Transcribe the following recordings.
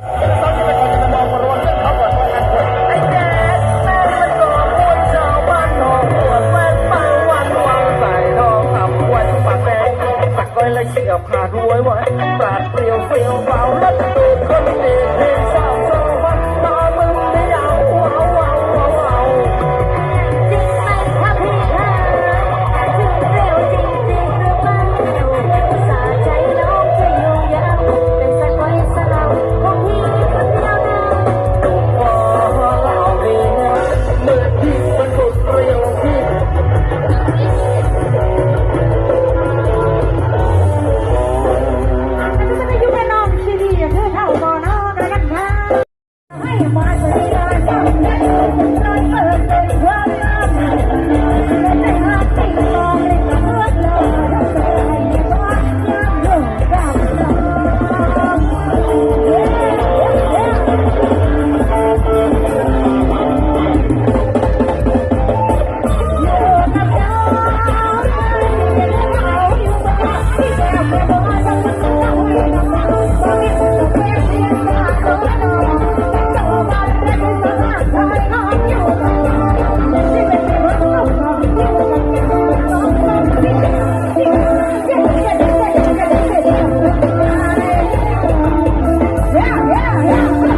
you Música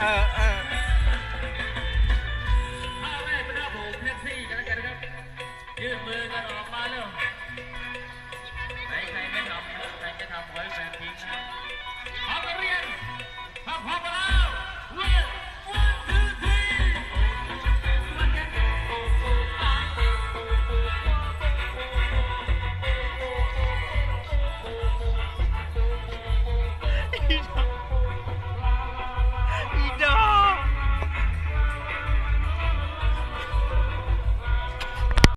เออเออท่าแรกนะครับผแท็ซี่กันแล้วกันนะครับ ยื่นมือกันออกมาเร็ว